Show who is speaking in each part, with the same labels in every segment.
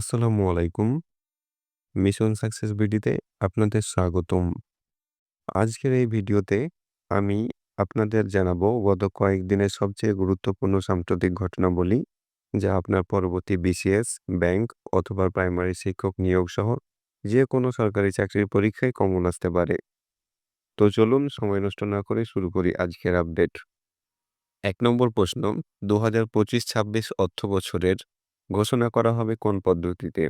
Speaker 1: আসসালামু আলাইকুম mission success ভিডিওতে আপনাদের স্বাগতম আজকের এই ভিডিওতে আমি আপনাদের জানাবো গত কয়েকদিনের সবচেয়ে গুরুত্বপূর্ণ সাম্প্রতিক ঘটনাবলী যা আপনার পরবর্তী বিসিএস ব্যাংক অথবা প্রাইমারি শিক্ষক নিয়োগ সহ যে কোনো সরকারি চাকরির পরীক্ষায় কমন আসতে পারে তো চলুন সময় নষ্ট না করে শুরু করি আজকের আপডেট
Speaker 2: এক নম্বর প্রশ্ন দু হাজার পঁচিশ ছাব্বিশ অর্থ বছরের ঘোষণা করা হবে কোন পদ্ধতিতে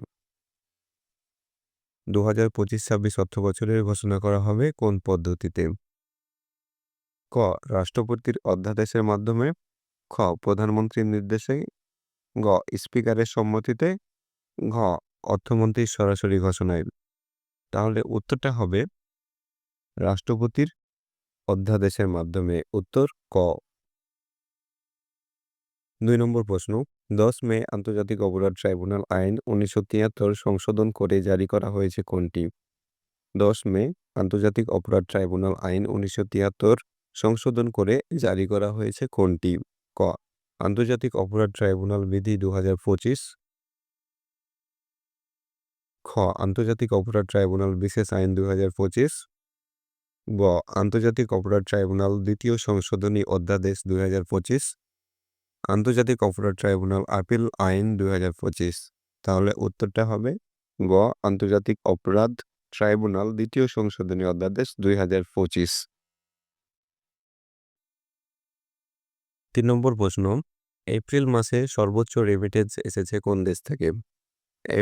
Speaker 2: দু হাজার পঁচিশ ছাব্বিশ অর্থ বছরের ঘোষণা করা হবে কোন পদ্ধতিতে ক রাষ্ট্রপতির অধ্যাদেশের মাধ্যমে খ প্রধানমন্ত্রীর নির্দেশে গ স্পিকারের সম্মতিতে ঘ অর্থমন্ত্রীর সরাসরি ঘোষণায় তাহলে উত্তরটা হবে রাষ্ট্রপতির অধ্যাদেশের মাধ্যমে উত্তর ক
Speaker 3: দুই নম্বর প্রশ্ন দশ মে আন্তর্জাতিক অপরাধ ট্রাইব্যুনাল আইন উনিশশো তিয়াত্তর সংশোধন করে জারি করা হয়েছে কোনটি দশ মে আন্তর্জাতিক অপরাধ ট্রাইব্যুনাল আইন উনিশশো তিয়াত্তর সংশোধন করে জারি করা হয়েছে কোনটি ক আন্তর্জাতিক অপরাধ ট্রাইব্যুনাল বিধি দু হাজার পঁচিশ খ আন্তর্জাতিক অপরাধ ট্রাইব্যুনাল বিশেষ আইন দু হাজার পঁচিশ গ আন্তর্জাতিক অপরাধ ট্রাইব্যুনাল দ্বিতীয় সংশোধনী অধ্যাদেশ দু হাজার পঁচিশ আন্তর্জাতিক অপরাধ ট্রাইব্যুনাল আপিল আইন দুই হাজার পঁচিশ তাহলে উত্তরটা হবে গ আন্তর্জাতিক অপরাধ ট্রাইব্যুনাল দ্বিতীয় সংশোধনী অধ্যাদেশ দুই হাজার পঁচিশ
Speaker 4: তিন নম্বর প্রশ্ন এপ্রিল মাসে সর্বোচ্চ রেমিটেন্স এসেছে কোন দেশ থেকে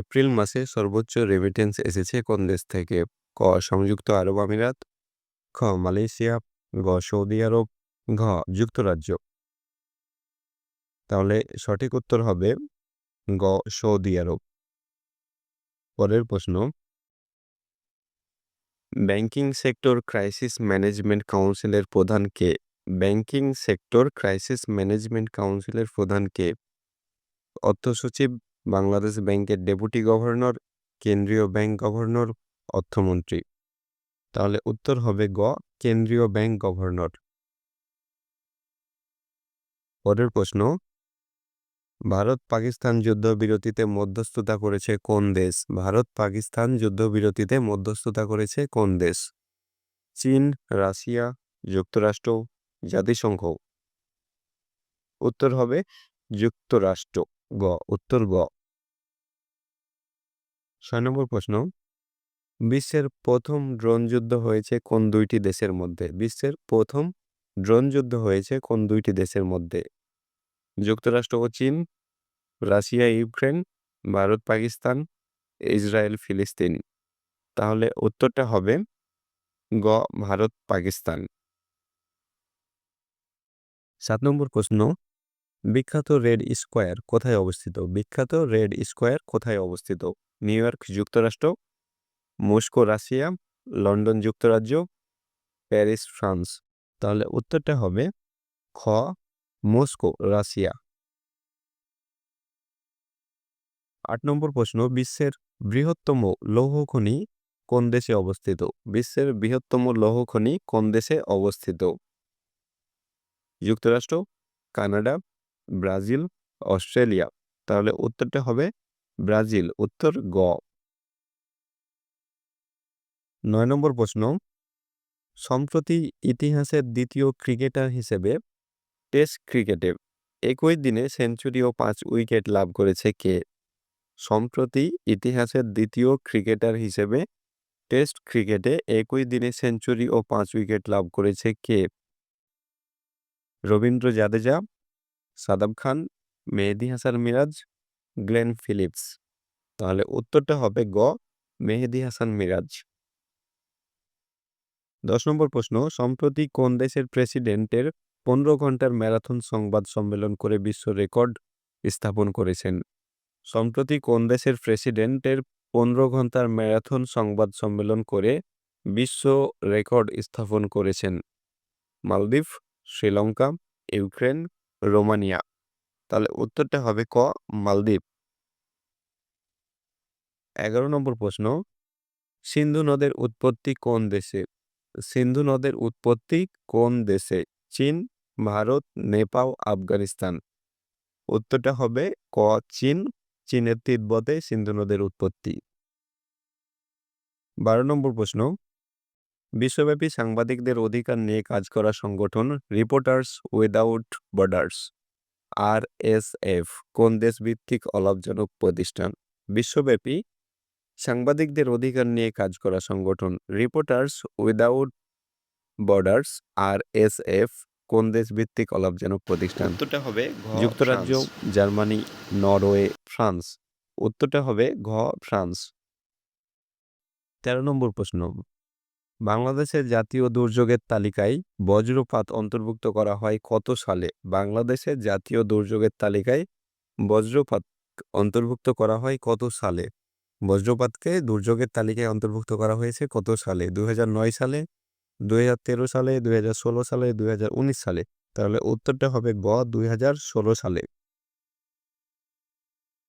Speaker 4: এপ্রিল মাসে সর্বোচ্চ রেমিটেন্স এসেছে কোন দেশ থেকে ক সংযুক্ত আরব আমিরাত খ মালয়েশিয়া গ সৌদি আরব ঘ যুক্তরাজ্য তাহলে সঠিক উত্তর হবে গ সৌদি আরব পরের প্রশ্ন ব্যাংকিং সেক্টর ক্রাইসিস ম্যানেজমেন্ট কাউন্সিলের প্রধানকে ব্যাংকিং সেক্টর ক্রাইসিস ম্যানেজমেন্ট কাউন্সিলের প্রধানকে অর্থ সচিব বাংলাদেশ ব্যাংকের ডেপুটি গভর্নর কেন্দ্রীয় ব্যাংক গভর্নর অর্থমন্ত্রী তাহলে উত্তর হবে গ কেন্দ্রীয় ব্যাংক গভর্নর পরের প্রশ্ন ভারত পাকিস্তান যুদ্ধবিরতিতে মধ্যস্থতা করেছে কোন দেশ ভারত পাকিস্তান যুদ্ধবিরতিতে মধ্যস্থতা করেছে কোন দেশ চীন রাশিয়া যুক্তরাষ্ট্র জাতিসংঘ উত্তর হবে যুক্তরাষ্ট্র গ উত্তর গ
Speaker 5: ছয় নম্বর প্রশ্ন বিশ্বের প্রথম ড্রোন যুদ্ধ হয়েছে কোন দুইটি দেশের মধ্যে বিশ্বের প্রথম ড্রোন যুদ্ধ হয়েছে কোন দুইটি দেশের মধ্যে যুক্তরাষ্ট্র ও চীন Russia Ukraine Bharat Pakistan Israel ফিলিস্তিন তাহলে উত্তরটা হবে গ ভারত পাকিস্তান
Speaker 6: সাত নম্বর প্রশ্ন বিখ্যাত রেড স্কোয়ার কোথায় অবস্থিত বিখ্যাত রেড স্কোয়ার কোথায় অবস্থিত নিউ ইয়র্ক যুক্তরাষ্ট্র মস্কো রাশিয়া লন্ডন যুক্তরাজ্য প্যারিস ফ্রান্স তাহলে উত্তরটা হবে খ মস্কো রাশিয়া
Speaker 7: আট নম্বর প্রশ্ন বিশ্বের বৃহত্তম লৌহ খনি কোন দেশে অবস্থিত বিশ্বের বৃহত্তম লৌহ খনি কোন দেশে অবস্থিত যুক্তরাষ্ট্র কানাডা ব্রাজিল অস্ট্রেলিয়া তাহলে উত্তরটা হবে ব্রাজিল উত্তর গ
Speaker 8: নয় নম্বর প্রশ্ন সম্প্রতি ইতিহাসের দ্বিতীয় ক্রিকেটার হিসেবে টেস্ট ক্রিকেটে একই দিনে সেঞ্চুরি ও পাঁচ উইকেট লাভ করেছে কে সম্প্রতি ইতিহাসের দ্বিতীয় ক্রিকেটার হিসেবে টেস্ট ক্রিকেটে একই দিনে সেঞ্চুরি ও পাঁচ উইকেট লাভ করেছে কে রবীন্দ্র জাদেজা সাদাব খান মেহেদি হাসান মিরাজ গ্লেন ফিলিপস তাহলে উত্তরটা হবে গ মেহেদি হাসান মিরাজ
Speaker 9: দশ নম্বর প্রশ্ন সম্প্রতি কোন দেশের প্রেসিডেন্টের পনেরো ঘন্টার ম্যারাথন সংবাদ সম্মেলন করে বিশ্ব রেকর্ড স্থাপন করেছেন সম্প্রতি কোন দেশের প্রেসিডেন্টের পনেরো ঘন্টার ম্যারাথন সংবাদ সম্মেলন করে বিশ্ব রেকর্ড স্থাপন করেছেন মালদ্বীপ শ্রীলঙ্কা ইউক্রেন রোমানিয়া তাহলে উত্তরটা হবে ক মালদ্বীপ
Speaker 10: এগারো নম্বর প্রশ্ন সিন্ধু নদের উৎপত্তি কোন দেশে সিন্ধু নদের উৎপত্তি কোন দেশে চীন ভারত নেপাল আফগানিস্তান উত্তরটা হবে ক চীন চীনের তিব্বতে সিন্ধু নদের উৎপত্তি
Speaker 11: বারো নম্বর প্রশ্ন বিশ্বব্যাপী সাংবাদিকদের অধিকার নিয়ে কাজ করা সংগঠন reporters without borders R S F কোন দেশভিত্তিক অলাভজনক প্রতিষ্ঠান বিশ্বব্যাপী সাংবাদিকদের অধিকার নিয়ে কাজ করা সংগঠন reporters without borders R S F কোন দেশ ভিত্তিক অলাভজনক প্রতিষ্ঠান উত্তরটা হবে যুক্তরাজ্য জার্মানি নরওয়ে ফ্রান্স উত্তরটা হবে ঘ ফ্রান্স
Speaker 12: তেরো নম্বর প্রশ্ন বাংলাদেশের জাতীয় দুর্যোগের তালিকায় বজ্রপাত অন্তর্ভুক্ত করা হয় কত সালে বাংলাদেশের জাতীয় দুর্যোগের তালিকায় বজ্রপাত অন্তর্ভুক্ত করা হয় কত সালে বজ্রপাতকে দুর্যোগের তালিকায় অন্তর্ভুক্ত করা হয়েছে কত সালে দু সালে দুই হাজার তেরো সালে দুই হাজার ষোলো সালে দুই হাজার উনিশ সালে তাহলে উত্তরটা হবে গ দুই হাজার ষোলো সালে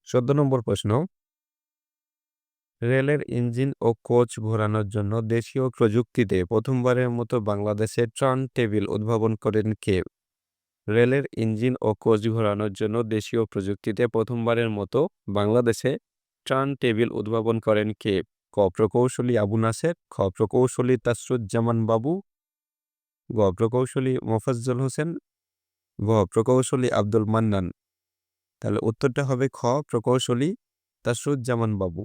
Speaker 13: চোদ্দ নম্বর প্রশ্ন রেলের ইঞ্জিন ও কোচ ঘোরানোর জন্য দেশীয় প্রযুক্তিতে প্রথমবারের মতো বাংলাদেশে ট্রান টেবিল উদ্ভাবন করেন কে রেলের ইঞ্জিন ও কোচ ঘোরানোর জন্য দেশীয় প্রযুক্তিতে প্রথমবারের মতো বাংলাদেশে ট্রান টেবিল উদ্ভাবন করেন কে ক প্রকৌশলী আবু নাসের খ প্রকৌশলী তাসরুজ্জামান বাবু গ প্রকৌশলী মোফাজ্জল হোসেন গ প্রকৌশলী আব্দুল মান্নান তাহলে উত্তরটা হবে খ প্রকৌশলী তাসরুজ্জামান বাবু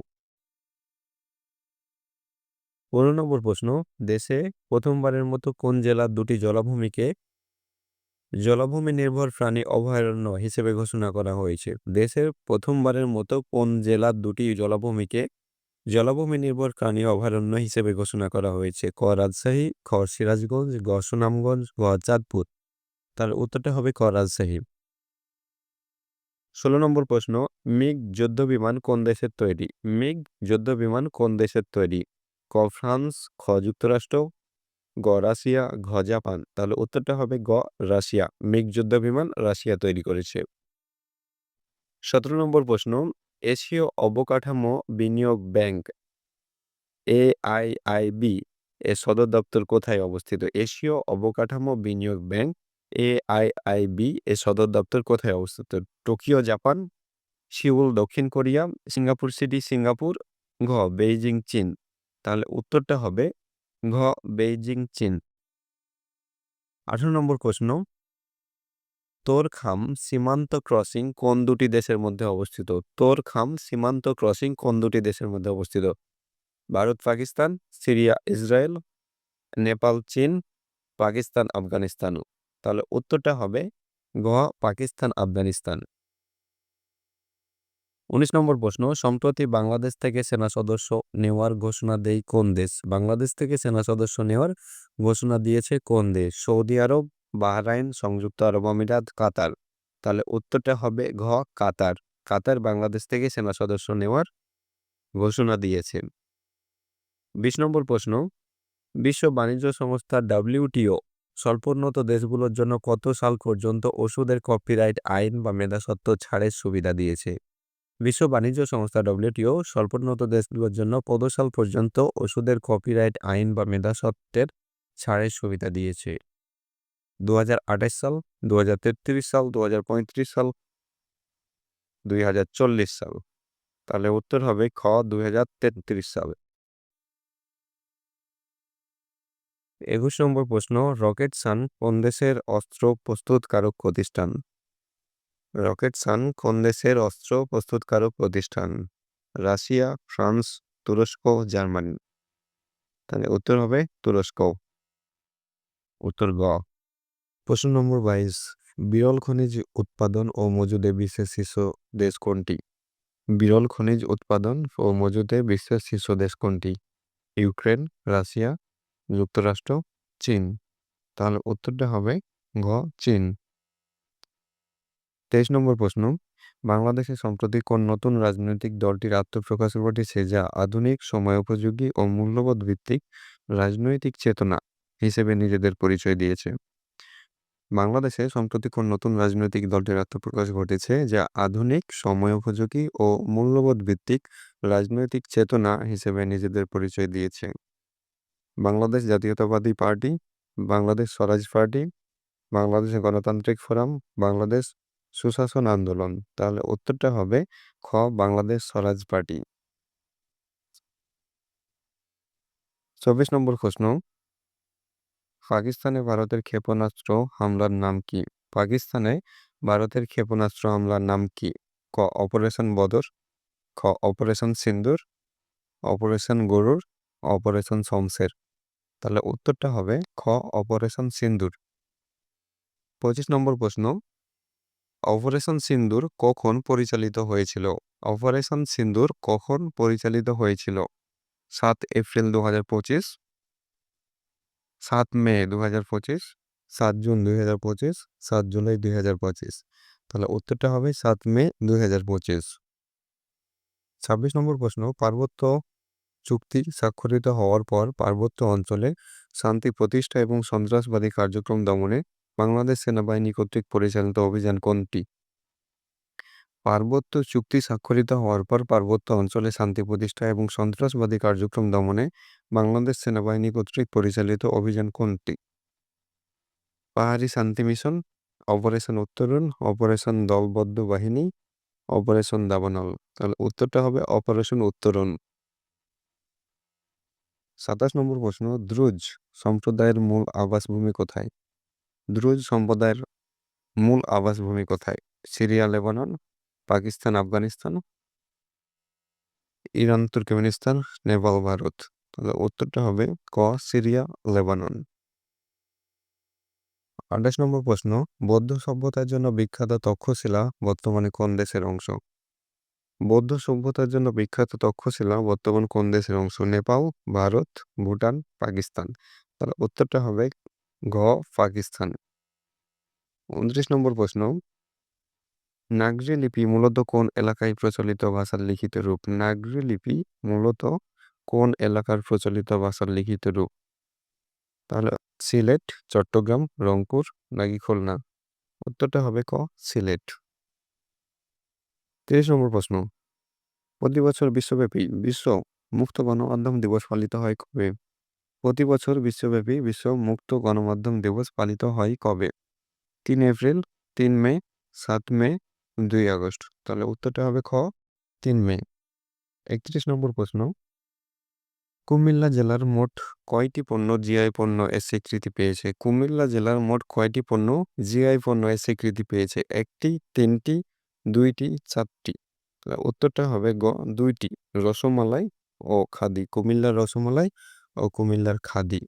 Speaker 14: পনেরো নম্বর প্রশ্ন দেশে প্রথমবারের মতো কোন জেলার দুটি জলাভূমিকে জলাভূমি নির্ভর প্রাণী অভয়ারণ্য হিসেবে ঘোষণা করা হয়েছে দেশের প্রথমবারের মতো কোন জেলার দুটি জলাভূমিকে জলাভূমি নির্ভর প্রাণী অভয়ারণ্য হিসেবে ঘোষণা করা হয়েছে ক রাজশাহী খ সিরাজগঞ্জ গ সুনামগঞ্জ গ চাঁদপুর তার উত্তরটা হবে ক রাজশাহী
Speaker 15: ষোলো নম্বর প্রশ্ন মিগ যুদ্ধ বিমান কোন দেশের তৈরি মিগ যুদ্ধ বিমান কোন দেশের তৈরি ক ফ্রান্স খ যুক্তরাষ্ট্র গ রাশিয়া ঘ জাপান তাহলে উত্তরটা হবে গ রাশিয়া মিগ যুদ্ধ বিমান রাশিয়া তৈরি করেছে
Speaker 16: সতেরো নম্বর প্রশ্ন এশীয় অবকাঠামো বিনিয়োগ ব্যাংক এআইআইবি এর সদর দপ্তর কোথায় অবস্থিত এশীয় অবকাঠামো বিনিয়োগ ব্যাংক এআইআইবি এর সদর দপ্তর কোথায় অবস্থিত টোকিও জাপান সিউল দক্ষিণ কোরিয়া সিঙ্গাপুর সিটি সিঙ্গাপুর ঘ বেইজিং চীন তাহলে উত্তরটা হবে ঘ বেইজিং চীন
Speaker 17: আঠারো নম্বর প্রশ্ন তোরখাম সীমান্ত ক্রসিং কোন দুটি দেশের মধ্যে অবস্থিত তোরখাম সীমান্ত ক্রসিং কোন দুটি দেশের মধ্যে অবস্থিত ভারত পাকিস্তান সিরিয়া ইসরায়েল নেপাল চীন পাকিস্তান আফগানিস্তান তাহলে উত্তরটা হবে গোয়া পাকিস্তান আফগানিস্তান
Speaker 18: উনিশ নম্বর প্রশ্ন সম্প্রতি বাংলাদেশ থেকে সেনা সদস্য নেওয়ার ঘোষণা দেয় কোন দেশ বাংলাদেশ থেকে সেনা সদস্য নেওয়ার ঘোষণা দিয়েছে কোন দেশ সৌদি আরব বাহরাইন সংযুক্ত আরব আমিরাত কাতার তাহলে উত্তরটা হবে ঘ কাতার কাতার বাংলাদেশ থেকে সেনা সদস্য নেওয়ার ঘোষণা দিয়েছে
Speaker 19: বিশ নম্বর প্রশ্ন বিশ্ব বাণিজ্য সংস্থা ডাব্লিউটিও স্বল্পোন্নত দেশগুলোর জন্য কত সাল পর্যন্ত ওষুধের কপিরাইট আইন বা মেধাসত্ত্ব ছাড়ের সুবিধা দিয়েছে বিশ্ব বাণিজ্য সংস্থা ডব্লিউটিও স্বল্পোন্নত দেশগুলোর জন্য পদ সাল পর্যন্ত ওষুধের কপিরাইট আইন বা মেধাসত্ত্বের ছাড়ের সুবিধা দিয়েছে দু সাল দু সাল দু সাল দুই সাল তাহলে উত্তর হবে খ দুই সাল
Speaker 20: একুশ নম্বর প্রশ্ন রকেট সান কোন দেশের অস্ত্র প্রস্তুতকারক প্রতিষ্ঠান রকেট সান কোন দেশের অস্ত্র প্রস্তুতকারক প্রতিষ্ঠান রাশিয়া ফ্রান্স তুরস্ক জার্মানি তাহলে উত্তর হবে তুরস্ক উত্তর গ
Speaker 21: প্রশ্ন নম্বর বাইশ বিরল খনিজ উৎপাদন ও মজুদে বিশ্বের শীর্ষ দেশ কোনটি বিরল খনিজ উৎপাদন ও মজুদে বিশ্বের শীর্ষ দেশ কোনটি ইউক্রেন রাশিয়া যুক্তরাষ্ট্র চীন তাহলে উত্তরটা হবে ঘ চীন
Speaker 22: তেইশ নম্বর প্রশ্ন বাংলাদেশে সম্প্রতি কোন নতুন রাজনৈতিক দলটির আত্মপ্রকাশ ঘটেছে যা আধুনিক সময়োপযোগী ও মূল্যবোধ ভিত্তিক রাজনৈতিক চেতনা হিসেবে নিজেদের পরিচয় দিয়েছে বাংলাদেশে সম্প্রতি কোন নতুন রাজনৈতিক দলটির আত্মপ্রকাশ ঘটেছে যা আধুনিক সময়োপযোগী ও মূল্যবোধ ভিত্তিক রাজনৈতিক চেতনা হিসেবে নিজেদের পরিচয় দিয়েছে Bangladesh Jatiyatabadi party Bangladesh Swaraj party Bangladesh Ganatantrik forum Bangladesh সুশাসন আন্দোলন তাহলে উত্তরটা হবে খ বাংলাদেশ স্বরাজ পার্টি
Speaker 23: চব্বিশ নম্বর প্রশ্ন পাকিস্তানে ভারতের ক্ষেপণাস্ত্র হামলার নাম কি পাকিস্তানে ভারতের ক্ষেপণাস্ত্র হামলার নাম কি ক অপারেশন বদর খ অপারেশন সিন্দুর অপারেশন গরুর অপারেশন শমসের তাহলে উত্তরটা হবে খ অপারেশন সিন্দুর
Speaker 24: পঁচিশ নম্বর প্রশ্ন অপারেশন সিন্দুর কখন পরিচালিত হয়েছিল অপারেশন সিন্দুর কখন পরিচালিত হয়েছিল সাত এপ্রিল দু হাজার পঁচিশ সাত মে দু হাজার পঁচিশ সাত জুন দুই হাজার পঁচিশ সাত জুলাই দুই হাজার পঁচিশ তাহলে উত্তরটা হবে সাত মে দুই হাজার পঁচিশ
Speaker 25: ছাব্বিশ নম্বর প্রশ্ন পার্বত্য চুক্তি স্বাক্ষরিত হওয়ার পর পার্বত্য অঞ্চলে শান্তি প্রতিষ্ঠা এবং সন্ত্রাসবাদী কার্যক্রম দমনে বাংলাদেশ সেনাবাহিনী কর্তৃক পরিচালিত অভিযান কোনটি পার্বত্য চুক্তি স্বাক্ষরিত হওয়ার পর পার্বত্য অঞ্চলে শান্তি প্রতিষ্ঠা এবং সন্ত্রাসবাদী কার্যক্রম দমনে বাংলাদেশ সেনাবাহিনী কর্তৃক পরিচালিত অভিযান কোনটি পাহাড়ি শান্তি মিশন অপারেশন উত্তরণ অপারেশন দলবদ্ধ বাহিনী অপারেশন দাবানল তাহলে উত্তরটা হবে অপারেশন উত্তরণ
Speaker 26: সাতাশ নম্বর প্রশ্ন দ্রুজ সম্প্রদায়ের মূল আবাসভূমি কোথায় দ্রুজ সম্প্রদায়ের মূল আবাসভূমি কোথায় Syria Lebanon Pakistan Afghanistan Iran Turkmenistan Nepal Bharat তাহলে উত্তরটা হবে ক সিরিয়া লেবানন
Speaker 27: আঠাশ নম্বর প্রশ্ন বৌদ্ধ সভ্যতার জন্য বিখ্যাত তক্ষশিলা বর্তমানে কোন দেশের অংশ বৌদ্ধ সভ্যতার জন্য বিখ্যাত তক্ষশিলা বর্তমান কোন দেশের অংশ নেপাল ভারত ভুটান পাকিস্তান তাহলে উত্তরটা হবে ঘ পাকিস্তান
Speaker 28: উনত্রিশ নম্বর প্রশ্ন নাগরী লিপি মূলত কোন এলাকায় প্রচলিত ভাষার লিখিত রূপ নাগরী লিপি মূলত কোন এলাকার প্রচলিত ভাষার লিখিত রূপ তাহলে সিলেট চট্টগ্রাম রংপুর নাকি খুলনা উত্তরটা হবে ক সিলেট
Speaker 29: তিরিশ নম্বর প্রশ্ন প্রতি বছর বিশ্বব্যাপী বিশ্ব মুক্ত গণমাধ্যম দিবস পালিত হয় কবে প্রতি বছর বিশ্বব্যাপী বিশ্ব মুক্ত গণমাধ্যম দিবস পালিত হয় কবে তিন এপ্রিল তিন মে সাত মে দুই আগস্ট তাহলে উত্তরটা হবে খ তিন মে
Speaker 30: একত্রিশ নম্বর প্রশ্ন কুমিল্লা জেলার মোট কয়টি পণ্য জিআই পণ্য এর স্বীকৃতি পেয়েছে কুমিল্লা জেলার মোট কয়টি পণ্য জিআই পণ্য এর স্বীকৃতি পেয়েছে একটি তিনটি দুইটি চারটি উত্তরটা হবে গ দুইটি রসমালাই ও খাদি কুমিল্লার রসমালাই ও কুমিল্লার খাদি